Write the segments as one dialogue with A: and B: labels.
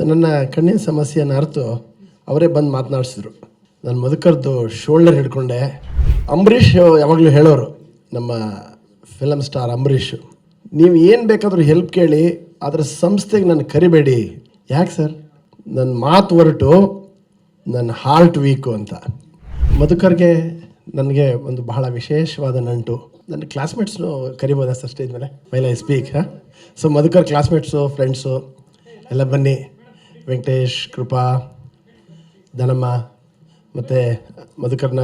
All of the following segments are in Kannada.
A: ಸೊ ನನ್ನ ಕಣ್ಣಿನ ಸಮಸ್ಯೆಯನ್ನು ಅರ್ತು ಅವರೇ ಬಂದು ಮಾತನಾಡಿಸಿದ್ರು. ನಾನು ಮಧುಕರ್ದು ಶೋಲ್ಡರ್ ಹಿಡ್ಕೊಂಡೆ. ಅಂಬರೀಷ್ ಯಾವಾಗಲೂ ಹೇಳೋರು, ನಮ್ಮ ಫಿಲಮ್ ಸ್ಟಾರ್ ಅಂಬರೀಷ್, ನೀವು ಏನು ಬೇಕಾದರೂ ಹೆಲ್ಪ್ ಕೇಳಿ, ಅದರ ಸಂಸ್ಥೆಗೆ ನಾನು ಕರಿಬೇಡಿ. ಯಾಕೆ ಸರ್ ನನ್ನ ಮಾತು ಹೊರಟು ನನ್ನ ಹಾರ್ಟ್ ವೀಕು ಅಂತ. ಮಧುಕರ್ಗೆ ನನಗೆ ಒಂದು ಬಹಳ ವಿಶೇಷವಾದ ನಂಟು. ನನ್ನ ಕ್ಲಾಸ್ಮೇಟ್ಸ್ನು ಕರಿಬೋದಾ ಸರ್ ಸ್ಟೇಜ್ ಮೇಲೆ? ಮೈಲ್ ಸ್ಪೀಕ್ ಹಾಂ? ಸೊ ಮಧುಕರ್ ಕ್ಲಾಸ್ಮೇಟ್ಸು ಫ್ರೆಂಡ್ಸು ಎಲ್ಲ ಬನ್ನಿ. ವೆಂಕಟೇಶ್, ಕೃಪಾ, ಧನಮ್ಮ ಮತ್ತು ಮಧುಕರ್ನ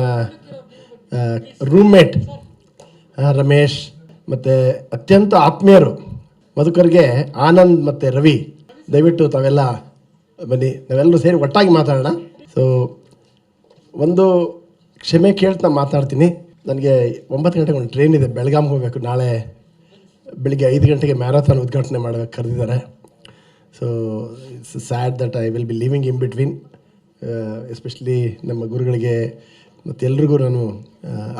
A: ರೂಮ್ಮೇಟ್ ರಮೇಶ್ ಮತ್ತು ಅತ್ಯಂತ ಆತ್ಮೀಯರು ಮಧುಕರ್ಗೆ ಆನಂದ್ ಮತ್ತು ರವಿ. ದಯವಿಟ್ಟು ತಾವೆಲ್ಲ ಬನ್ನಿ, ನಾವೆಲ್ಲರೂ ಸೇರಿ ಒಟ್ಟಾಗಿ ಮಾತಾಡೋಣ. ಸೊ ಒಂದು ಕ್ಷಮೆ ಕೇಳ್ತಾ ಮಾತಾಡ್ತೀನಿ. ನನಗೆ ಒಂಬತ್ತು ಗಂಟೆಗೆ ಒಂದು ಟ್ರೈನ್ ಇದೆ ಬೆಳಗಾಮ್ಗೆ ಹೋಗಬೇಕು. ನಾಳೆ ಬೆಳಿಗ್ಗೆ ಐದು ಗಂಟೆಗೆ ಮ್ಯಾರಥಾನ್ ಉದ್ಘಾಟನೆ ಮಾಡಬೇಕು ಕರೆದಿದ್ದಾರೆ. So it's sad that I will be living in between especially ನಮ್ಮ ಗುರುಗಳಿಗೆ ಮತ್ತು ಎಲ್ರಿಗೂ ನಾನು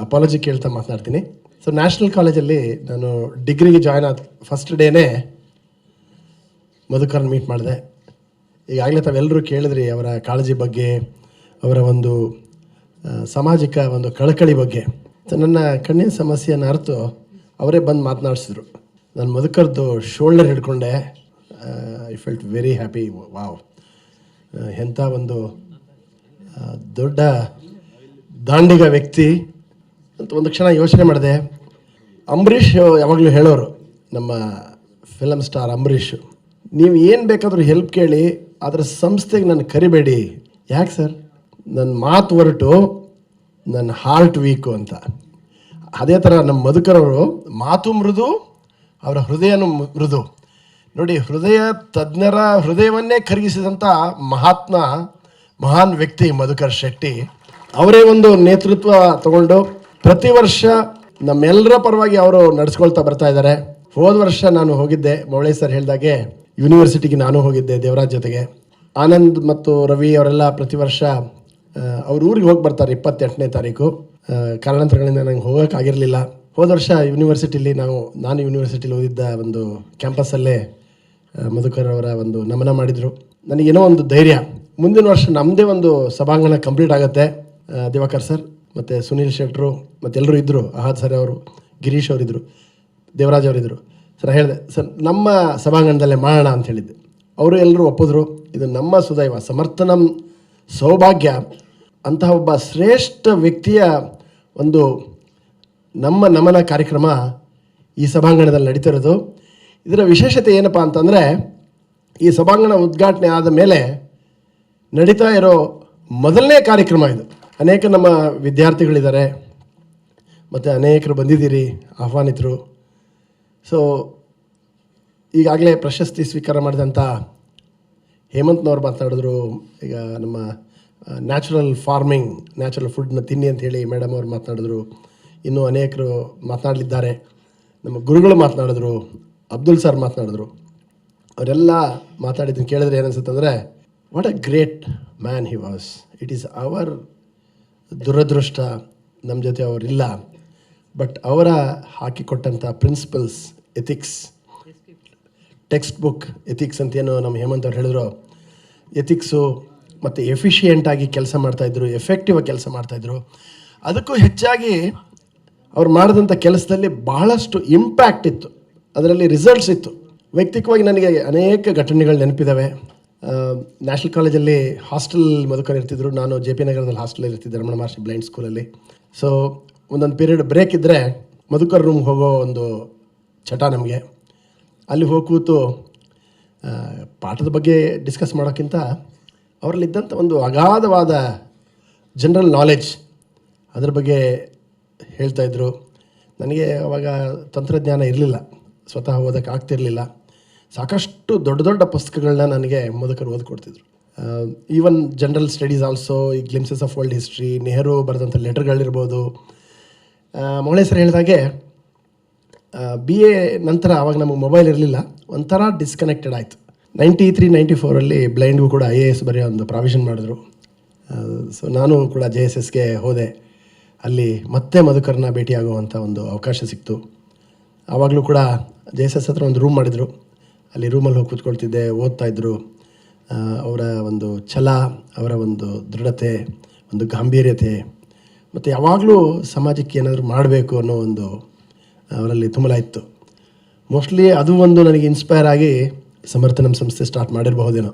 A: ಅಪಾಲಜಿ ಕೇಳ್ತಾ ಮಾತನಾಡ್ತೀನಿ ಸೊ ನ್ಯಾಷನಲ್ ಕಾಲೇಜಲ್ಲಿ ನಾನು ಡಿಗ್ರಿಗೆ ಜಾಯ್ನ್ ಆದ ಫಸ್ಟ್ ಡೇನೇ ಮಧುಕರನ್ ಮೀಟ್ ಮಾಡಿದೆ. ಈಗಾಗಲೇ ತಾವೆಲ್ಲರೂ ಕೇಳಿದ್ರಿ ಅವರ ಕಾಳಜಿ ಬಗ್ಗೆ, ಅವರ ಒಂದು ಸಾಮಾಜಿಕ ಒಂದು ಕಳಕಳಿ ಬಗ್ಗೆ. ನನ್ನ ಕಣ್ಣಿನ ಸಮಸ್ಯೆಯನ್ನು ಅರ್ತು ಅವರೇ ಬಂದು ಮಾತನಾಡಿಸಿದ್ರು. ನಾನು ಮಧುಕರ್ದು shoulder ಹಿಡ್ಕೊಂಡೆ. I felt very happy wow ಎಂಥ ಒಂದು ದೊಡ್ಡ ದಾಂಡಿಗ ವ್ಯಕ್ತಿ ಅಂತ ಒಂದು ಕ್ಷಣ ಯೋಚನೆ ಮಾಡಿದೆ. ಅಂಬರೀಷ್ ಯಾವಾಗಲೂ ಹೇಳೋರು, ನಮ್ಮ ಫಿಲಮ್ ಸ್ಟಾರ್ ಅಂಬರೀಷ್, ನೀವು ಏನು ಬೇಕಾದರೂ ಹೆಲ್ಪ್ ಕೇಳಿ ಅದರ ಸಂಸ್ಥೆಗೆ ನಾನು ಕರಿಬೇಡಿ. ಯಾಕೆ ಸರ್? ನನ್ನ ಮಾತು ಹೊರಟು ನನ್ನ ಹಾರ್ಟ್ ವೀಕು ಅಂತ. ಅದೇ ಥರ ನಮ್ಮ ಮಧುಕರವರು ಮಾತು ಮೃದು, ಅವರ ಹೃದಯನೂ ಮೃದು. ನೋಡಿ, ಹೃದಯ ತಜ್ಞರ ಹೃದಯವನ್ನೇ ಕರಗಿಸಿದಂಥ ಮಹಾತ್ಮ, ಮಹಾನ್ ವ್ಯಕ್ತಿ ಮಧುಕರ್ ಶೆಟ್ಟಿ, ಅವರೇ ಒಂದು ನೇತೃತ್ವ ತಗೊಂಡು ಪ್ರತಿ ವರ್ಷ ನಮ್ಮೆಲ್ಲರ ಪರವಾಗಿ ಅವರು ನಡೆಸ್ಕೊಳ್ತಾ ಬರ್ತಾ ಇದ್ದಾರೆ. ಹೋದ ವರ್ಷ ನಾನು ಹೋಗಿದ್ದೆ ಮೌಳೆ ಸರ್ ಹೇಳಿದಾಗೆ ಯೂನಿವರ್ಸಿಟಿಗೆ ನಾನು ಹೋಗಿದ್ದೆ, ದೇವರಾಜ್ ಜೊತೆಗೆ. ಆನಂದ್ ಮತ್ತು ರವಿ ಅವರೆಲ್ಲ ಪ್ರತಿ ವರ್ಷ ಅವ್ರ ಊರಿಗೆ ಹೋಗಿ ಬರ್ತಾರೆ ಇಪ್ಪತ್ತೆಂಟನೇ ತಾರೀಕು. ಕಾರಣಾಂತರಗಳಿಂದ ನಂಗೆ ಹೋಗೋಕ್ಕಾಗಿರಲಿಲ್ಲ ಹೋದ ವರ್ಷ ಯೂನಿವರ್ಸಿಟಿಲಿ ನಾವು, ನಾನು ಯೂನಿವರ್ಸಿಟಿಲಿ ಓದಿದ್ದ ಒಂದು ಕ್ಯಾಂಪಸ್ಸಲ್ಲೇ ಮಧುಕರ್ ಅವರ ಒಂದು ನಮನ ಮಾಡಿದರು. ನನಗೇನೋ ಒಂದು ಧೈರ್ಯ. ಮುಂದಿನ ವರ್ಷ ನಮ್ಮದೇ ಒಂದು ಸಭಾಂಗಣ ಕಂಪ್ಲೀಟ್ ಆಗುತ್ತೆ. ದಿವಾಕರ್ ಸರ್ ಮತ್ತು ಸುನೀಲ್ ಶೆಟ್ರು ಮತ್ತೆಲ್ಲರೂ ಇದ್ದರು ಅಹಾದ್ ಸರ್ ಅವರು, ಗಿರೀಶ್ ಅವರಿದ್ದರು ದೇವರಾಜ್ ಅವರಿದ್ದರು ಸರ್ ಹೇಳಿದೆ, ಸರ್, ನಮ್ಮ ಸಭಾಂಗಣದಲ್ಲೇ ಮಾಡೋಣ ಅಂತ ಹೇಳಿದ್ದೆ. ಅವರು ಎಲ್ಲರೂ ಒಪ್ಪಿದ್ರು. ಇದು ನಮ್ಮ ಸುದೈವ, ಸಮರ್ಥನಂ ಸೌಭಾಗ್ಯ. ಅಂತಹ ಒಬ್ಬ ಶ್ರೇಷ್ಠ ವ್ಯಕ್ತಿಯ ಒಂದು ನಮ್ಮ ನಮನ ಕಾರ್ಯಕ್ರಮ ಈ ಸಭಾಂಗಣದಲ್ಲಿ ನಡೀತಿರೋದು ಇದರ ವಿಶೇಷತೆ ಏನಪ್ಪ ಅಂತಂದರೆ, ಈ ಸಭಾಂಗಣ ಉದ್ಘಾಟನೆ ಆದ ಮೇಲೆ ನಡೀತಾ ಇರೋ ಮೊದಲನೇ ಕಾರ್ಯಕ್ರಮ ಇದು. ಅನೇಕ ನಮ್ಮ ವಿದ್ಯಾರ್ಥಿಗಳಿದ್ದಾರೆ, ಮತ್ತು ಅನೇಕರು ಬಂದಿದ್ದೀರಿ, ಆಹ್ವಾನಿತರು. ಸೊ ಈಗಾಗಲೇ ಪ್ರಶಸ್ತಿ ಸ್ವೀಕಾರ ಮಾಡಿದಂಥ ಹೇಮಂತ್ನವ್ರು ಮಾತಾಡಿದ್ರು ಈಗ ನಮ್ಮ ನ್ಯಾಚುರಲ್ ಫಾರ್ಮಿಂಗ್ ನ್ಯಾಚುರಲ್ ಫುಡ್ನ ತಿನ್ನಿ ಅಂತ ಹೇಳಿ ಮೇಡಮ್ ಅವರು ಮಾತನಾಡಿದ್ರು. ಇನ್ನೂ ಅನೇಕರು ಮಾತನಾಡಲಿದ್ದಾರೆ. ನಮ್ಮ ಗುರುಗಳು ಮಾತನಾಡಿದ್ರು. ಅಬ್ದುಲ್ ಸರ್ ಮಾತನಾಡಿದ್ರು. ಅವರೆಲ್ಲ ಮಾತಾಡಿದ್ದನ್ನು ಕೇಳಿದ್ರೆ ಅಂದರೆ what a great man he was it is our ದುರದೃಷ್ಟ. ನಮ್ಮ ಜೊತೆ ಅವರಿಲ್ಲ. ಬಟ್ ಅವರ ಹಾಕಿಕೊಟ್ಟಂಥ principles ethics textbook ethics ಅಂತೇನು ನಮ್ಮ ಹೇಮಂತ್ ಅವ್ರು ಹೇಳಿದ್ರು. ಎಥಿಕ್ಸು ಮತ್ತು ಎಫಿಷಿಯೆಂಟಾಗಿ ಕೆಲಸ ಮಾಡ್ತಾಯಿದ್ರು ಎಫೆಕ್ಟಿವ್ ಆಗಿ ಕೆಲಸ ಮಾಡ್ತಾಯಿದ್ರು ಅದಕ್ಕೂ ಹೆಚ್ಚಾಗಿ ಅವ್ರು ಮಾಡಿದಂಥ ಕೆಲಸದಲ್ಲಿ ಬಹಳಷ್ಟು ಇಂಪ್ಯಾಕ್ಟ್ ಇತ್ತು. ಅದರಲ್ಲಿ ರಿಸಲ್ಟ್ಸ್ ಇತ್ತು. ವೈಯಕ್ತಿಕವಾಗಿ ನನಗೆ ಅನೇಕ ಘಟನೆಗಳು ನೆನಪಿದ್ದಾವೆ ನ್ಯಾಷನಲ್ ಕಾಲೇಜಲ್ಲಿ ಹಾಸ್ಟೆಲ್ ಮಧುಕರ್ ಇರ್ತಿದ್ರು. ನಾನು ಜೆ ಪಿ ನಗರದಲ್ಲಿ ಹಾಸ್ಟೆಲ್ ಇರ್ತಿದ್ದೆ, ರಮಣ ಮಹರ್ಷಿ ಬ್ಲೈಂಡ್ ಸ್ಕೂಲಲ್ಲಿ ಸೊ ಒಂದೊಂದು ಪೀರಿಯಡ್ ಬ್ರೇಕ್ ಇದ್ದರೆ ಮಧುಕರ್ ರೂಮ್ಗೆ ಹೋಗೋ ಒಂದು ಚಟ ನಮಗೆ. ಅಲ್ಲಿ ಹೋಗಿ ಕೂತು ಪಾಠದ ಬಗ್ಗೆ ಡಿಸ್ಕಸ್ ಮಾಡೋಕ್ಕಿಂತ ಅವರಲ್ಲಿದ್ದಂಥ ಒಂದು ಅಗಾಧವಾದ ಜನರಲ್ ನಾಲೆಡ್ಜ್ ಅದರ ಬಗ್ಗೆ ಹೇಳ್ತಾಯಿದ್ರು ನನಗೆ ಅವಾಗ ತಂತ್ರಜ್ಞಾನ ಇರಲಿಲ್ಲ. ಸ್ವತಃ ಓದೋಕ್ಕೆ ಆಗ್ತಿರಲಿಲ್ಲ. ಸಾಕಷ್ಟು ದೊಡ್ಡ ದೊಡ್ಡ ಪುಸ್ತಕಗಳನ್ನ ನನಗೆ ಮೋದಕರು ಓದ್ಕೊಡ್ತಿದ್ರು. ಈವನ್ ಜನರಲ್ ಸ್ಟಡೀಸ್ ಆಲ್ಸೋ ಈ glimpses of world history Nehru ಬರೆದಂಥ ಲೆಟರ್ಗಳಿರ್ಬೋದು ಮೊಳೆ ಸರ್ ಹೇಳಿದಾಗೆ ಬಿ ಎ ನಂತರ ಅವಾಗ ನಮಗೆ ಮೊಬೈಲ್ ಇರಲಿಲ್ಲ. ಒಂಥರ ಡಿಸ್ಕನೆಕ್ಟೆಡ್ ಆಯಿತು. ನೈಂಟಿ ತ್ರೀ ನೈಂಟಿ ಫೋರಲ್ಲಿ ಬ್ಲೈಂಡ್ಗೂ ಕೂಡ ಐ ಎ ಎಸ್ ಬರೆಯೋ ಒಂದು ಪ್ರಾವಿಷನ್ ಮಾಡಿದ್ರು. ಸೊ ನಾನು ಕೂಡ ಜೆ ಎಸ್ ಎಸ್ಗೆ ಹೋದೆ. ಅಲ್ಲಿ ಮತ್ತೆ ಮಧುಕರ್ನ ಭೇಟಿಯಾಗುವಂಥ ಒಂದು ಅವಕಾಶ ಸಿಕ್ತು. ಆವಾಗಲೂ ಕೂಡ ಜೆ ಎಸ್ ಎಸ್ ಹತ್ರ ಒಂದು ರೂಮ್ ಮಾಡಿದರು. ಅಲ್ಲಿ ರೂಮಲ್ಲಿ ಹೋಗಿ ಕೂತ್ಕೊಳ್ತಿದ್ದೆ, ಓದ್ತಾ ಇದ್ದರು ಅವರ ಒಂದು ಛಲ, ಅವರ ಒಂದು ದೃಢತೆ, ಒಂದು ಗಾಂಭೀರ್ಯತೆ. ಮತ್ತು ಯಾವಾಗಲೂ ಸಮಾಜಕ್ಕೆ ಏನಾದರೂ ಮಾಡಬೇಕು ಅನ್ನೋ ಒಂದು ಅವರಲ್ಲಿ ತುಂಬಲ ಇತ್ತು. ಮೋಸ್ಟ್ಲಿ ಅದು ಒಂದು ನನಗೆ ಇನ್ಸ್ಪೈರ್ ಆಗಿ ಸಮರ್ಥನಂ ಸಂಸ್ಥೆ ಸ್ಟಾರ್ಟ್ ಮಾಡಿರಬಹುದೇನೋ.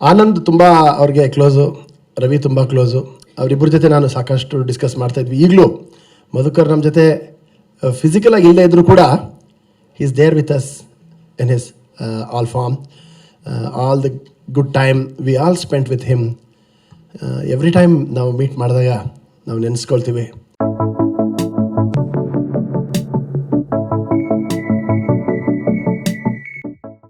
A: ಆನಂದ್ ತುಂಬ ಅವ್ರಿಗೆ ಕ್ಲೋಸು ರವಿ ತುಂಬ ಕ್ಲೋಸು ಅವರಿಬ್ಬರ ಜೊತೆ ನಾನು ಸಾಕಷ್ಟು ಡಿಸ್ಕಸ್ ಮಾಡ್ತಾ ಇದ್ವಿ. ಈಗಲೂ ಮಧುಕರ್ ನಮ್ಮ ಜೊತೆ ಫಿಸಿಕಲ್ ಆಗಿ ಇಲ್ಲೇ ಇದ್ದರೂ ಕೂಡ is there with us in his all form all the good time we all spend with him every time ನಾವು ಮೀಟ್ ಮಾಡಿದಾಗ ನಾವು ನೆನೆಸ್ಕೊಳ್ತೀವಿ.